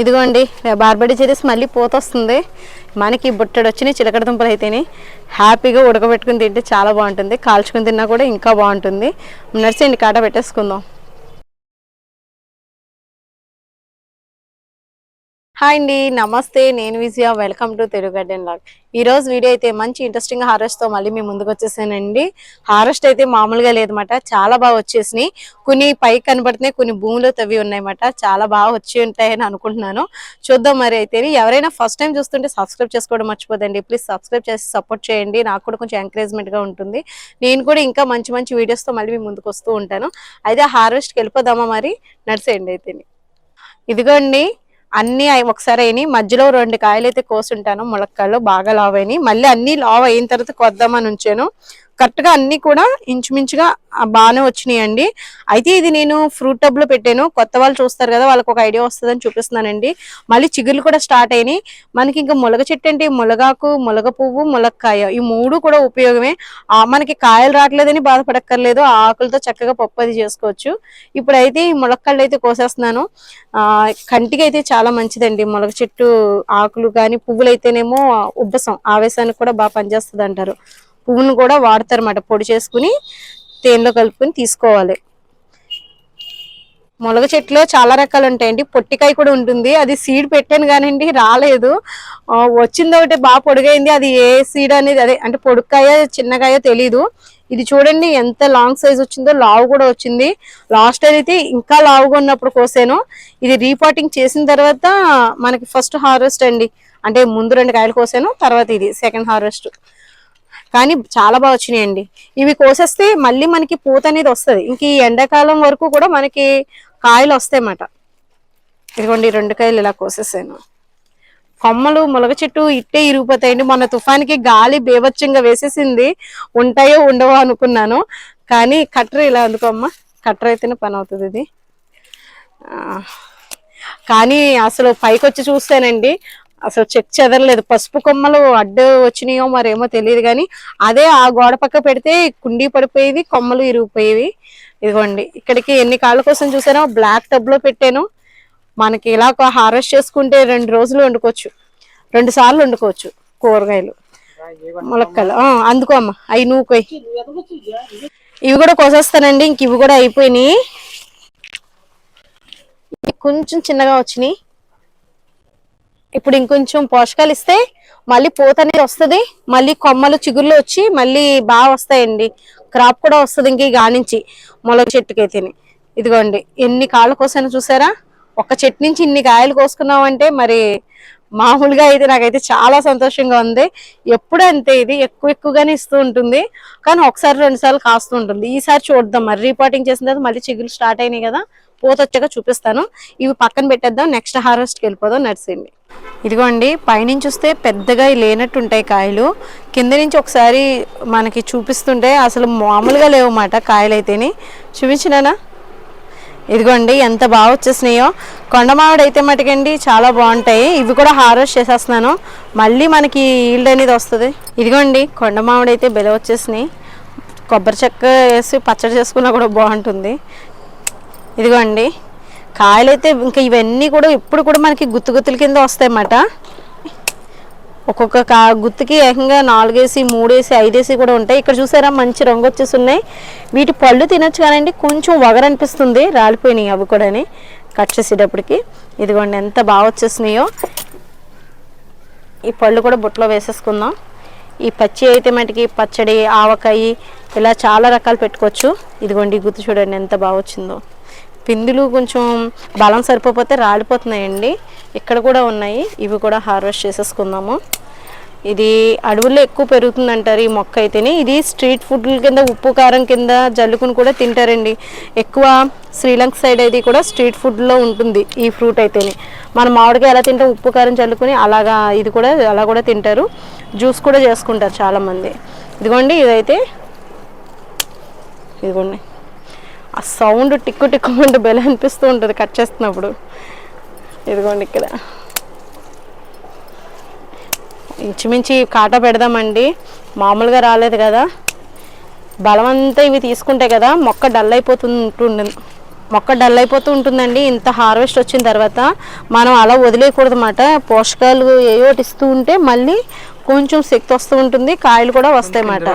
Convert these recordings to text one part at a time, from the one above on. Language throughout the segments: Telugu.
ఇదిగోండి బార్బడి చెరీస్ మళ్ళీ పోతొస్తుంది. మనకి బుట్టడు వచ్చినాయి చిలకడ దుంపలు అయితేనే. హ్యాపీగా ఉడకబెట్టుకుని తింటే చాలా బాగుంటుంది. కాల్చుకుని తిన్నా కూడా ఇంకా బాగుంటుంది. నడిచేయండి కాట పెట్టేసుకుందాం. హాయ్ అండి నమస్తే నేను Vijaya welcome to Telugu garden log ఈ రోజు వీడియో అయితే మంచి ఇంట్రెస్టింగ్ హారెస్ట్తో మళ్ళీ మీ ముందుకు వచ్చేసానండి. హారెస్ట్ అయితే మామూలుగా లేదన్నమాట చాలా బాగా వచ్చేసినాయి. కొన్ని పైకి కనబడుతున్నాయి కొన్ని భూమిలో తవ్వి ఉన్నాయన్నమాట. చాలా బాగా వచ్చి ఉంటాయని అనుకుంటున్నాను. చూద్దాం మరి అయితే. ఎవరైనా ఫస్ట్ టైం చూస్తుంటే సబ్స్క్రైబ్ చేసుకోవడం మర్చిపోదండి. ప్లీజ్ సబ్స్క్రైబ్ చేసి సపోర్ట్ చేయండి. నాకు కూడా కొంచెం ఎంకరేజ్మెంట్గా ఉంటుంది. నేను కూడా ఇంకా మంచి మంచి వీడియోస్తో మళ్ళీ మీ ముందుకు వస్తూ ఉంటాను. అయితే హార్వెస్ట్కి వెళ్ళిపోదామా మరి? నడిచేయండి అయితే. ఇదిగోండి. అన్ని ఒకసారి అయినాయి. మధ్యలో రెండు కాయలు అయితే కోసుంటాను. ములక్కాయలు బాగా లావ్ అయినాయి మళ్ళీ అన్ని లావ్ అయిన తర్వాత కొద్దామని ఉంచాను. కరెక్ట్గా అన్ని కూడా ఇంచుమించుగా బాగానే వచ్చినాయండి. అయితే ఇది నేను ఫ్రూట్ టబ్లో పెట్టాను. కొత్త వాళ్ళు చూస్తారు కదా వాళ్ళకి ఒక ఐడియా వస్తుందని చూపిస్తున్నానండి. మళ్ళీ చిగుర్లు కూడా స్టార్ట్ అయినాయి. మనకి ఇంకా ములగ చెట్టు అంటే ములగాకు ములగ పువ్వు ములక్కాయ ఈ మూడు కూడా ఉపయోగమే. ఆ, మనకి కాయలు రావట్లేదని బాధపడక్కర్లేదు. ఆ ఆకులతో చక్కగా పప్పు అది చేసుకోవచ్చు. ఇప్పుడైతే ఈ ములక్కాళ్ళు అయితే కోసేస్తున్నాను. ఆ కంటికి అయితే చాలా మంచిదండి. ములగ చెట్టు ఆకులు కానీ పువ్వులు అయితేనేమో ఉబ్బసం ఆవేశానికి కూడా బాగా పనిచేస్తుంది అంటారు పువ్వును కూడా వాడతారు అన్నమాట పొడి చేసుకుని తేనెలో కలుపుకొని తీసుకోవాలి. ములగ చెట్లో చాలా రకాలు ఉంటాయండి. పొట్టికాయ కూడా ఉంటుంది. అది సీడ్ పెట్టాను కానివ్వండి రాలేదు. వచ్చింది ఒకటి బాగా పొడిగైంది. అది ఏ సీడ్ అనేది అదే అంటే పొడుక్కాయ చిన్నకాయ తెలీదు. ఇది చూడండి ఎంత లాంగ్ సైజ్ వచ్చిందో లావు కూడా వచ్చింది. లాస్ట్ అయితే ఇంకా లావుగా ఉన్నప్పుడు కోసాను. ఇది రీపాటింగ్ చేసిన తర్వాత మనకి ఫస్ట్ హార్వెస్ట్ అండి. అంటే ముందు రెండు కాయలు కోసాను తర్వాత ఇది సెకండ్ హార్వెస్ట్. కానీ చాలా బాగా వచ్చినాయండి. ఇవి కోసేస్తే మళ్ళీ మనకి పూత అనేది వస్తుంది. ఇంక ఈ ఎండాకాలం వరకు కూడా మనకి కాయలు వస్తాయి అన్నమాట ఇదిగోండి రెండు కాయలు ఇలా కోసేసాను. కొమ్మలు ములగ చెట్టు ఇట్టే ఇరిగిపోతాయండి. మొన్న తుఫానికి గాలి బేభత్సంగా వేసేసింది. ఉంటాయో ఉండవో అనుకున్నాను. కానీ కట్టర్ ఇలా అందుకోమ్మ. కట్టర్ అయితేనే పని అవుతుంది ఇది. కానీ అసలు పైకి వచ్చి చూస్తానండి అసలు చెక్ చెదరలేదు. పసుపు కొమ్మలు అడ్డు వచ్చినాయో మరేమో తెలియదు కానీ అదే ఆ గోడ పక్క పెడితే కుండీ పడిపోయేవి కొమ్మలు ఇరిగిపోయేవి. ఇదిగోండి ఇక్కడికి ఎన్ని కాళ్ళ కోసం చూసానో బ్లాక్ టబ్లో పెట్టాను. మనకి ఇలా హార్వెస్ట్ చేసుకుంటే రెండు రోజులు వండుకోవచ్చు. రెండు సార్లు వండుకోవచ్చు కూరగాయలు. ములక్కలు. ఆ, అందుకో అమ్మ అవి నువ్వు ఇవి కూడా కోసేస్తానండి ఇంక ఇవి కూడా అయిపోయినాయి. కొంచెం చిన్నగా వచ్చినాయి. ఇప్పుడు ఇంకొంచెం పోషకాలు ఇస్తే మళ్ళీ పూత అనేది వస్తుంది మళ్ళీ కొమ్మలు చిగుర్లు వచ్చి మళ్ళీ బాగా వస్తాయండి. క్రాప్ కూడా వస్తుంది ఇంక ఈ మొలక చెట్టుకైతేనే. ఇదిగోండి ఎన్ని కాళ్ళు కోసాను చూసారా? ఒక చెట్టు నుంచి ఇన్ని కాయలు కోసుకున్నామంటే మరి మామూలుగా అయితే నాకైతే చాలా సంతోషంగా ఉంది. ఎప్పుడు అంతే ఇది ఎక్కువ ఎక్కువగానే ఇస్తూ ఉంటుంది. కానీ ఒకసారి రెండు సార్లు కాస్తూ ఉంటుంది. ఈసారి చూద్దాం. మరి రీపాటింగ్ చేసిన తర్వాత మళ్ళీ చిగులు స్టార్ట్ అయినాయి కదా పూత వచ్చాక చూపిస్తాను. ఇవి పక్కన పెట్టేద్దాం నెక్స్ట్ హార్వెస్ట్కి వెళ్ళిపోదాం నడిచింది ఇదిగోండి పైనుంచి చూస్తే పెద్దగా లేనట్టు ఉంటాయి కాయలు. కింద నుంచి ఒకసారి మనకి చూపిస్తుంటే అసలు మామూలుగా లేవన్నమాట కాయలు అయితేనే చూపించినానా? ఇదిగోండి ఎంత బాగా వచ్చేసినాయో. కొండమావిడ అయితే మటుకండి చాలా బాగుంటాయి. ఇవి కూడా హార్వెస్ట్ చేసేస్తున్నాను. మళ్ళీ మనకి ఈల్డ్ అనేది వస్తుంది. ఇదిగోండి కొండమావిడ అయితే బెల వచ్చేసినాయి. కొబ్బరి చెక్క వేసి పచ్చడి చేసుకున్నా కూడా బాగుంటుంది. ఇదిగోండి కాయలు అయితే ఇంకా ఇవన్నీ కూడా ఇప్పుడు కూడా మనకి గుత్తు గుత్తుల కింద వస్తాయన్నమాట. ఒక్కొక్క కా గుత్తుకి ఏకంగా నాలుగేసి మూడేసి ఐదేసి కూడా ఉంటాయి. ఇక్కడ చూసారా మంచి రంగు వచ్చేసి ఉన్నాయి వీటి పళ్ళు తినొచ్చు కానండి కొంచెం వగరనిపిస్తుంది. రాలిపోయినాయి అవి కూడాని కట్ చేసేటప్పటికి. ఇదిగోండి ఎంత బాగా వచ్చేసినాయో. ఈ పళ్ళు కూడా బుట్టలో వేసేసుకుందాం. ఈ పచ్చి అయితే మటుకి పచ్చడి ఆవకాయ ఇలా చాలా రకాలు పెట్టుకోవచ్చు. ఇదిగోండి ఈ గుత్తు చూడండి ఎంత బాగా వచ్చిందో. పిందులు కొంచెం బలం సరిపోతే రాలిపోతున్నాయండి. ఇక్కడ కూడా ఉన్నాయి. ఇవి కూడా హార్వెస్ట్ చేసేసుకుందాము. ఇది అడవుల్లో ఎక్కువ పెరుగుతుంది అంటారు ఈ మొక్క అయితేనే. ఇది స్ట్రీట్ ఫుడ్ కింద ఉప్పు కారం కింద జల్లుకుని కూడా తింటారండి. ఎక్కువ శ్రీలంక సైడ్ అయితే కూడా స్ట్రీట్ ఫుడ్లో ఉంటుంది ఈ ఫ్రూట్ అయితేనే. మన మామిడికాయ ఎలా తింటాం ఉప్పు కారం చల్లుకుని అలాగా ఇది కూడా అలా కూడా తింటారు. జ్యూస్ కూడా చేసుకుంటారు చాలామంది. ఇదిగోండి ఇదైతే ఇదిగోండి. ఆ సౌండ్ టిక్కు టిక్కు అంటే బెల అనిపిస్తూ ఉంటుంది కట్ చేస్తున్నప్పుడు. ఇదిగోండి ఇక్కడ. ఇంచుమించి కాటా పెడదామండి. మామూలుగా రాలేదు కదా. బలమంతా ఇవి తీసుకుంటే కదా మొక్క డల్ అయిపోతుంటుంది మొక్క డల్ అయిపోతూ ఉంటుందండి. ఇంత హార్వెస్ట్ వచ్చిన తర్వాత మనం అలా వదిలేయకూడదు అన్నమాట పోషకాలు ఏవో ఒకటి ఇస్తూ ఉంటే మళ్ళీ కొంచెం శక్తి వస్తూ ఉంటుంది. కాయలు కూడా వస్తాయి అన్నమాట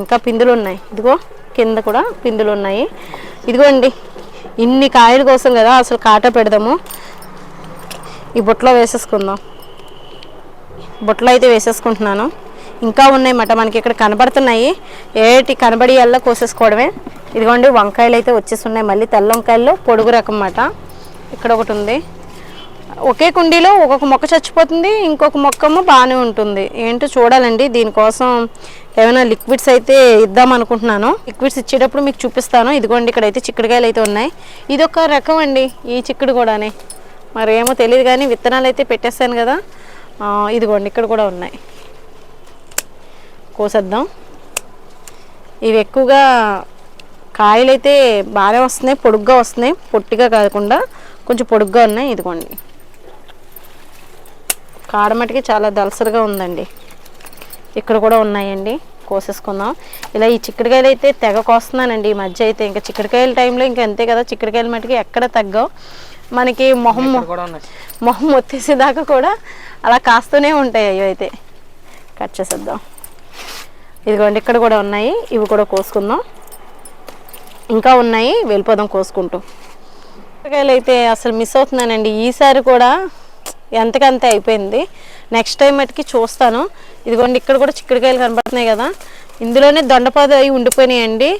ఇంకా పిందులు ఉన్నాయి. ఇదిగో. కింద కూడా పిందులు ఉన్నాయి. ఇదిగోండి ఇన్ని కాయలు కోసం కదా అసలు కాట పెడదాము. ఈ బుట్టలో వేసేసుకుందాం. బుట్టలో అయితే వేసేసుకుంటున్నాను. ఇంకా ఉన్నాయన్నమాట మనకి ఇక్కడ కనబడుతున్నాయి. ఏటి కనబడి అల్లా కోసేసుకోవడమే. ఇదిగోండి వంకాయలు అయితే వచ్చేసి ఉన్నాయి మళ్ళీ తెల్ల వంకాయల్లో పొడుగు రకం అన్నమాట ఇక్కడ ఒకటి ఉంది. ఒకే కుండీలో ఒక్కొక్క మొక్క చచ్చిపోతుంది ఇంకొక మొక్కము బాగానే ఉంటుంది. ఏంటో చూడాలండి దీనికోసం ఏమైనా లిక్విడ్స్ అయితే ఇద్దాం అనుకుంటున్నాను. లిక్విడ్స్ ఇచ్చేటప్పుడు మీకు చూపిస్తాను. ఇదిగోండి ఇక్కడ అయితే చిక్కుడుకాయలు అయితే ఉన్నాయి. ఇది ఒక రకం అండి ఈ చిక్కుడు కూడానే. మరేమో తెలియదు కానీ విత్తనాలు అయితే పెట్టేస్తాను కదా. ఇదిగోండి ఇక్కడ కూడా ఉన్నాయి. కోసేద్దాం. ఇవి ఎక్కువగా కాయలు అయితే బాగానే వస్తున్నాయి పొడుగ్గా వస్తున్నాయి. పొట్టిగా కాకుండా కొంచెం పొడుగ్గా ఉన్నాయి. ఇదిగోండి. కాడమటికి చాలా దలసరిగా ఉందండి. ఇక్కడ కూడా ఉన్నాయండి. కోసేసుకుందాం. ఇలా ఈ చిక్కుడుకాయలు అయితే తెగ కోస్తున్నానండి ఈ మధ్య అయితే. ఇంకా చిక్కుడుకాయల టైంలో ఇంకా అంతే కదా చిక్కుడుకాయల మటుకి ఎక్కడ తగ్గవు. మనకి మొహం మొహం వచ్చేసేదాకా కూడా అలా కాస్తూనే ఉంటాయి అవి అయితే. కట్ చేసేద్దాం. ఇదిగోండి ఇక్కడ కూడా ఉన్నాయి. ఇవి కూడా కోసుకుందాం. ఇంకా ఉన్నాయి. వెళ్ళిపోదాం కోసుకుంటూ. కూరగాయలు అయితే అసలు మిస్ అవుతున్నానండి. ఈసారి కూడా ఎంతకంతే అయిపోయింది. నెక్స్ట్ టైం మటుకి చూస్తాను. ఇదిగోండి ఇక్కడ కూడా చిక్కుడుకాయలు కనబడుతున్నాయి కదా. ఇందులోనే దొండపాదు అవి ఉండిపోయినాయండి.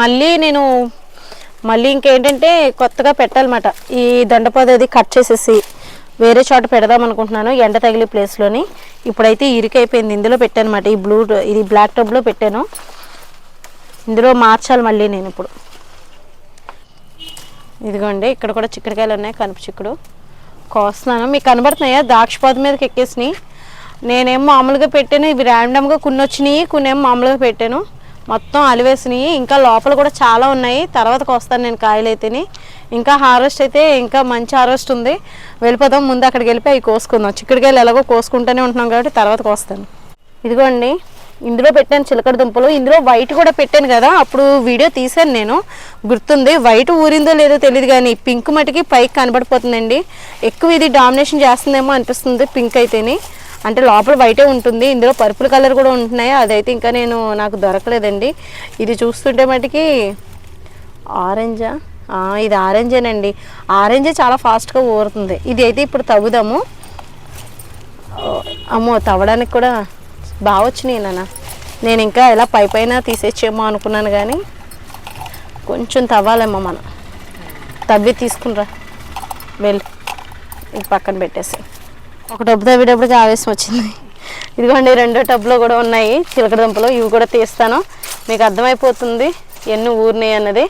మళ్ళీ నేను మళ్ళీ ఇంకేంటంటే కొత్తగా పెట్టాలన్నమాట. ఈ దొండపాదు అది కట్ చేసేసి వేరే చోట పెడదాం అనుకుంటున్నాను ఎండ తగిలి ప్లేస్లోని. ఇప్పుడైతే ఇరుకైపోయింది ఇందులో పెట్టాను అనమాట ఈ బ్లూ ఇది బ్లాక్ టబ్లో పెట్టాను. ఇందులో మార్చాలి మళ్ళీ నేను ఇప్పుడు. ఇదిగోండి ఇక్కడ కూడా చిక్కుడుకాయలు ఉన్నాయి కనుపు చిక్కుడు. కోస్తున్నాను మీకు కనబడుతున్నాయా? ద్రాక్షపాత మీదకి ఎక్కేసినాయి. నేనేం మామూలుగా పెట్టాను. ఇవి ర్యాండమ్గా కొన్ని వచ్చినాయి కొన్ని ఏమో మామూలుగా పెట్టాను. మొత్తం అలివేసినాయి. ఇంకా లోపల కూడా చాలా ఉన్నాయి. తర్వాత కోస్తాను నేను కాయలు ఇంకా హార్వెస్ట్ అయితే ఇంకా మంచి హార్వెస్ట్ ఉంది. వెళ్ళిపోదాం. ముందు అక్కడికి వెళ్ళిపోయి అవి కోసుకుందాం. చిక్కుడుకాయలు ఎలాగో కోసుకుంటూనే ఉంటున్నాం కాబట్టి తర్వాత కోస్తాను ఇదిగోండి. ఇందులో పెట్టాను చిలకడ దుంపలు. ఇందులో వైట్ కూడా పెట్టాను కదా అప్పుడు వీడియో తీసాను నేను. గుర్తుంది వైట్ ఊరిందో లేదో తెలియదు కానీ పింక్ మటుకి పైకి కనబడిపోతుందండి. ఎక్కువ ఇది డామినేషన్ చేస్తుందేమో అనిపిస్తుంది పింక్ అయితేని. అంటే లోపల వైటే ఉంటుంది ఇందులో పర్పుల్ కలర్ కూడా ఉంటున్నాయి. అదైతే ఇంకా నేను నాకు దొరకలేదండి. ఇది చూస్తుంటే మటుకి ఆరెంజా ఇది ఆరెంజేనండి ఆరెంజే చాలా ఫాస్ట్గా ఊరుతుంది. ఇది అయితే ఇప్పుడు తవ్వుదాము. అమ్మో తవ్వడానికి కూడా బాగా వచ్చినాయి నాన్న. నేను ఇంకా ఇలా పై పైన తీసేచ్చేమో అనుకున్నాను కానీ కొంచెం తవ్వాలేమో మనం. తవ్వి తీసుకునిరా. వెళ్ళి. ఇది పక్కన పెట్టేసి. ఒక డబ్బు తవ్వేటప్పటికి ఆవేశం వచ్చింది. ఇదిగోండి రెండో టబ్లో కూడా ఉన్నాయి. చిలకడదుంపలు ఇవి కూడా తీస్తాను. మీకు అర్థమైపోతుంది ఎన్ని ఊరినాయి అన్నది.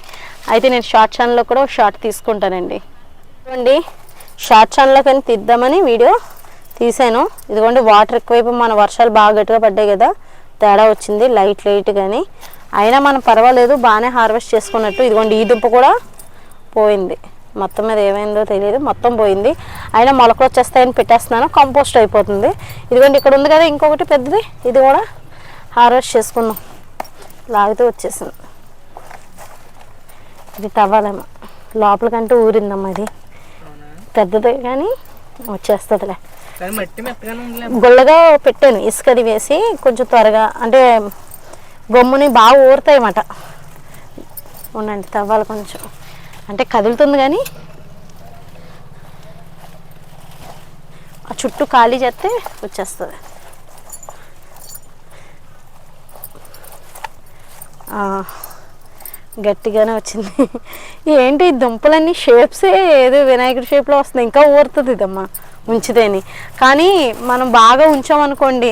అయితే నేను షార్ట్ ఛానల్లో కూడా ఒక షార్ట్ తీసుకుంటానండి. చూడండి షార్ట్ ఛానల్లో కానీ తీద్దామని వీడియో తీసాను. ఇదిగోండి వాటర్ ఎక్కువైపు మన వర్షాలు బాగా గట్టిగా పడ్డాయి కదా తేడా వచ్చింది లైట్ లైట్ కానీ అయినా మనం పర్వాలేదు బాగానే హార్వెస్ట్ చేసుకున్నట్టు. ఇదిగోండి ఈ దుంప కూడా పోయింది. మొత్తం మీద ఏమైందో తెలియదు మొత్తం పోయింది. అయినా మొలకలు వచ్చేస్తాయని పెట్టేస్తున్నాను కంపోస్ట్ అయిపోతుంది. ఇదిగోండి ఇక్కడ ఉంది కదా ఇంకొకటి పెద్దది. ఇది కూడా హార్వెస్ట్ చేసుకుందాం. లాగితే వచ్చేసింది. ఇది తవ్వాలేమో లోపలికంటే ఊరిందమ్మా ఇది. పెద్దది కానీ వచ్చేస్తుందిలే. గుళ్ళగా పెట్టాను ఇసుకది వేసి కొంచెం త్వరగా అంటే గమ్ముని బాగా ఊరుతాయి అన్నమాట. ఉండండి తవ్వాలి కొంచెం. అంటే కదులుతుంది కానీ ఆ చుట్టూ ఖాళీ చేస్తే వచ్చేస్తుంది. ఆ, గట్టిగానే వచ్చింది. ఏంటి ఈ దుంపలన్నీ షేప్సే ఏదో వినాయకుడి షేప్లో వస్తుంది ఇంకా ఊరుతుంది ఇదమ్మా. ఉంచితేని కానీ మనం బాగా ఉంచామనుకోండి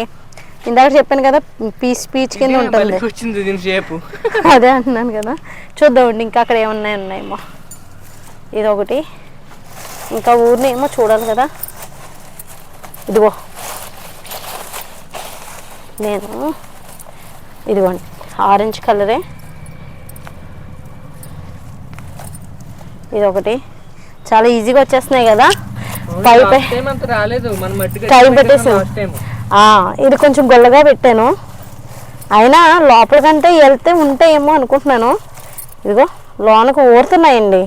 ఇందాక చెప్పాను కదా పీచ్ పీచ్ కింద ఉంటుంది. దీని షేపు అదే అంటున్నాను కదా. చూద్దామండి ఇంకా అక్కడ ఏమున్నాయి ఉన్నాయేమో. ఇది ఒకటి ఇంకా ఊరిని ఏమో చూడాలి కదా. ఇదిగో. నేను ఇదిగోండి ఆరెంజ్ కలరే. ఇది ఒకటి చాలా ఈజీగా వచ్చేస్తున్నాయి కదా. పై పై టైం పెట్టేసాం. ఇది కొంచెం గొల్లగా పెట్టాను. అయినా లోపల కంటే వెళ్తే ఉంటాయేమో అనుకుంటున్నాను. ఇదిగో లోనకు ఊరుతున్నాయండి.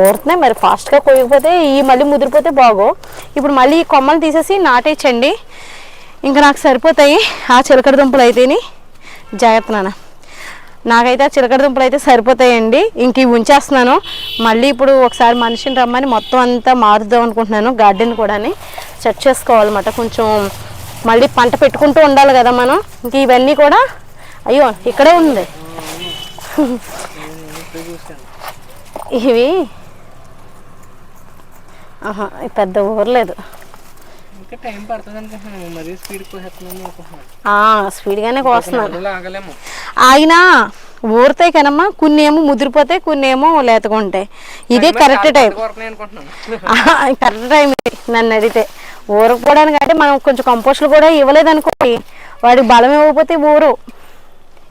ఊరుతున్నాయి. మరి ఫాస్ట్గా కొయ్యకపోతే ఈ మళ్ళీ ముదిరిపోతే బాగో. ఇప్పుడు మళ్ళీ ఈ కొమ్మలు తీసేసి నాటేయచ్చండి. ఇంకా నాకు సరిపోతాయి. ఆ చిలకడ దుంపలు అయితేని. జాగ్రత్త నాన్న. నాకైతే చిలకడ దుంపలు అయితే సరిపోతాయండి. ఇంక ఇవి ఉంచేస్తున్నాను. మళ్ళీ ఇప్పుడు ఒకసారి మనిషిని రమ్మని మొత్తం అంతా మారుద్దాం అనుకుంటున్నాను గార్డెన్ కూడా సెట్ చేసుకోవాలన్నమాట కొంచెం మళ్ళీ పంట పెట్టుకుంటూ ఉండాలి కదా మనం. ఇంక ఇవన్నీ కూడా అయ్యో ఇక్కడే ఉంది. ఇవి. ఆహా ఇవి పెద్ద ఊరలేదు ఇంకా టైం పడుతుంది అనుకుంటున్నాను మరీ స్పీడ్ కోసేస్తున్నాము అనుకుంటున్నాను. ఆ, స్పీడ్గానే కోస్తున్నాను ఆగలేము. ఆయన ఊరుతాయి కనమ్మా కొన్ని ఏమో ముదిరిపోతాయి కొన్ని ఏమో లేతగా ఉంటాయి ఇదే కరెక్ట్ టైం కరెక్ట్ టైం నన్ను అడిగితే. ఊరకపోవడానికి అంటే మనం కొంచెం కంపోస్టులు కూడా ఇవ్వలేదు అనుకోండి వాడికి బలం ఇవ్వకపోతే ఊరు.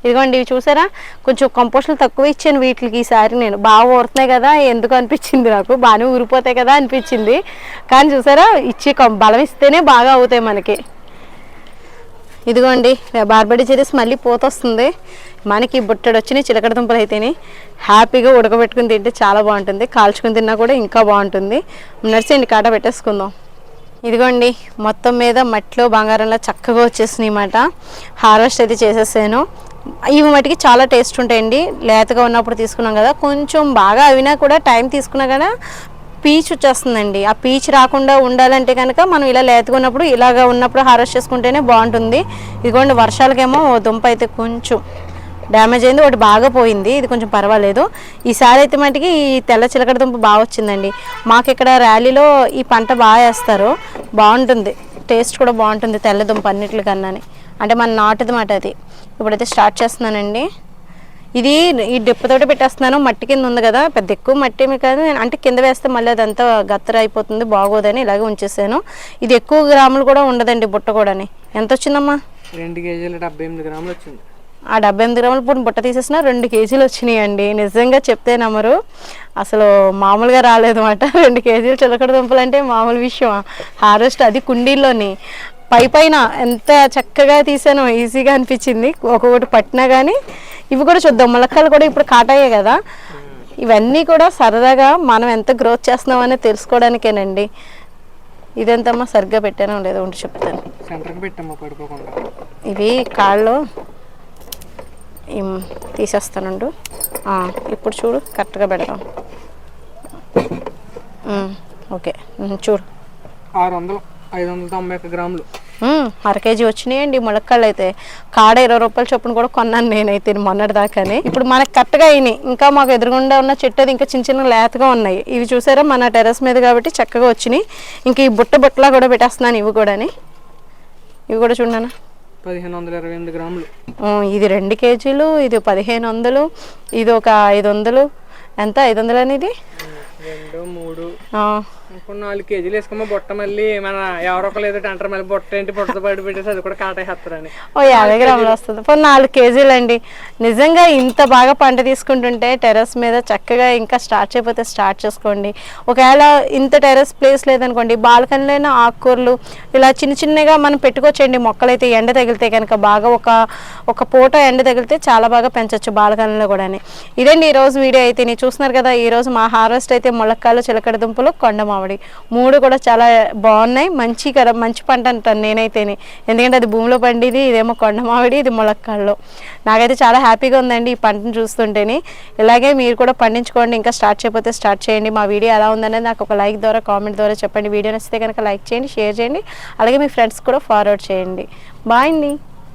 ఇదిగోండి ఇవి చూసారా? కొంచెం కంపోస్టులు తక్కువ ఇచ్చాను వీటికి ఈసారి నేను. బాగా ఊరుతున్నాయి కదా ఎందుకు అనిపించింది నాకు? బాగానే ఊరిపోతాయి కదా అనిపించింది. కానీ చూసారా ఇచ్చి బలం ఇస్తేనే బాగా అవుతాయి మనకి. ఇదిగోండి బార్బడి చెరీస్ మళ్ళీ పోతొస్తుంది. మనకి బుట్టడు వచ్చినాయి చిలకడ దుంపలు అయితేనే. హ్యాపీగా ఉడకబెట్టుకుని తింటే చాలా బాగుంటుంది. కాల్చుకుని తిన్నా కూడా ఇంకా బాగుంటుంది. నడిచేయండి కాట పెట్టేసుకుందాం. ఇదిగోండి మొత్తం మీద మట్టిలో బంగారంలో చక్కగా వచ్చేసినాయి అన్నమాట. హార్వెస్ట్ అయితే చేసేసాను. ఇవి మటుకి చాలా టేస్ట్ ఉంటాయండి. లేతగా ఉన్నప్పుడు తీసుకున్నాం కదా కొంచెం బాగా అవినా కూడా టైం తీసుకున్నా కదా పీచ్ వచ్చేస్తుందండి. ఆ పీచ్ రాకుండా ఉండాలంటే కనుక మనం ఇలా లేతగా ఉన్నప్పుడు ఇలాగ ఉన్నప్పుడు హార్వెస్ట్ చేసుకుంటేనే బాగుంటుంది. ఇదిగోండి వర్షాలకేమో దుంప అయితే కొంచెం డ్యామేజ్ అయింది ఒకటి బాగా పోయింది. ఇది కొంచెం పర్వాలేదు. ఈసారి అయితే మటుకి ఈ తెల్ల చిలకడ దుంప బాగా వచ్చిందండి. మాకు ఇక్కడ ర్యాలీలో ఈ పంట బాగా వేస్తారు. బాగుంటుంది. టేస్ట్ కూడా బాగుంటుంది తెల్ల దుంప అన్నిటికన్నాని అంటే మన నాటుది మాట అది. ఇప్పుడైతే స్టార్ట్ చేస్తున్నానండి. ఇది ఈ డిప్పతోటి పెట్టేస్తున్నాను. మట్టి కింద ఉంది కదా పెద్ద ఎక్కువ మట్టి ఏమి కాదు. అంటే కింద వేస్తే మళ్ళీ అదంతా గత్తర అయిపోతుంది బాగోదని ఇలాగే ఉంచేసాను. ఇది ఎక్కువ గ్రాములు కూడా ఉండదండి బుట్ట కూడాని. ఎంత వచ్చిందమ్మా? రెండు కేజీలు డెబ్బై ఎనిమిది గ్రాములు వచ్చింది. ఆ డెబ్బై ఎనిమిది గ్రాముల పొడి బుట్ట తీసేసిన రెండు కేజీలు వచ్చినాయండి. నిజంగా చెప్తే నమ్మరు. అసలు మామూలుగా రాలేదు అనమాట రెండు కేజీలు చిలకడ దుంపలు అంటే మామూలు విషయం హార్వెస్ట్ అది కుండీల్లోని. పై పైన ఎంత చక్కగా తీసానో ఈజీగా అనిపించింది. ఒక్కొక్కటి పట్టినా కానీ ఇవి కూడా చూద్దాం. మొలక్కలు కూడా ఇప్పుడు కాటాయే కదా. ఇవన్నీ కూడా సరదాగా మనం ఎంత గ్రోత్ చేస్తున్నామని తెలుసుకోవడానికేనండి. ఇదెంతమ్మా? సరిగ్గా పెట్టానో లేదో ఉండి చెప్తాను. ఇవి కాళ్ళు తీసేస్తానుండు. ఇప్పుడు చూడు కరెక్ట్గా పెడదాం. ఓకే. చూడు. ఆరు వందలు ఐదు వందల తొంభై ఒక్క గ్రాములు. అర కేజీ వచ్చినాయండి ములక్కాళ్ళు అయితే. కాడ ఇరవై రూపాయల చొప్పున కూడా కొన్నాను నేనైతే మొన్నటి దాకానే ఇప్పుడు మనకు కరెక్ట్గా అయినాయి. ఇంకా మాకు ఎదురుగుండా ఉన్న చెట్టు అది ఇంకా చిన్న చిన్న లేతగా ఉన్నాయి. ఇవి చూసారా? మన టెర్రస్ మీద కాబట్టి చక్కగా వచ్చినాయి. ఇంక ఈ బుట్ట బుట్టలా కూడా పెట్టేస్తున్నాను ఇవి కూడాని. ఇవి కూడా చూడనా పదిహేను వందల ఇరవై ఎనిమిది గ్రాములు. ఇది రెండు కేజీలు ఇది పదిహేను వందలు ఇది ఒక ఐదు వందలు. ఎంత? ఐదు వందలు అనేది? రెండు మూడు. ఇంకో నాలుగు కేజీలు వేసుకోమా బుట్ట మళ్ళీ మన ఎవరో ఒకరు ఏదో అంటారు మళ్ళీ బుట్ట ఏంటి బయట పెట్టేసి అది కూడా కాటేస్తారని ఓ యాభై గ్రాములు వస్తుంది. నాలుగు కేజీలు అండి నిజంగా ఇంత బాగా పంట తీసుకుంటుంటే టెర్రస్ మీద చక్కగా ఇంకా స్టార్ట్ చేయకపోతే స్టార్ట్ చేసుకోండి. ఒకవేళ ఇంత టెర్రస్ ప్లేస్ లేదనుకోండి బాల్కనీలైన ఆకుకూరలు ఇలా చిన్న చిన్నగా మనం పెట్టుకోవచ్చండి. మొక్కలైతే ఎండ తగిలితే కనుక బాగా ఒక ఒక పూట ఎండ తగిలితే చాలా బాగా పెంచవచ్చు బాల్కనీలో కూడా ఇదండి ఈ రోజు వీడియో అయితే. నేను చూస్తున్నారు కదా ఈ రోజు మా హార్వెస్ట్ అయితే ములక్కాయలు చిలకడ దుంపలు కొండ మామిడి. మూడు కూడా చాలా బాగున్నాయి. మంచి కర మంచి పంట అంటాను నేనైతేనే. ఎందుకంటే అది భూమిలో పండిది ఇదేమో కొండ మామిడి ఇది ములక్కాళ్ళు నాకైతే చాలా హ్యాపీగా ఉందండి ఈ పంటను చూస్తుంటేనే. ఇలాగే మీరు కూడా పండించుకోండి. ఇంకా స్టార్ట్ చేయకపోతే స్టార్ట్ చేయండి. మా వీడియో ఎలా ఉందనేది నాకు ఒక లైక్ ద్వారా కామెంట్ ద్వారా చెప్పండి. వీడియో నచ్చితే కనుక లైక్ చేయండి షేర్ చేయండి. అలాగే మీ ఫ్రెండ్స్ కూడా ఫార్వర్డ్ చేయండి. బాయ్ అండి.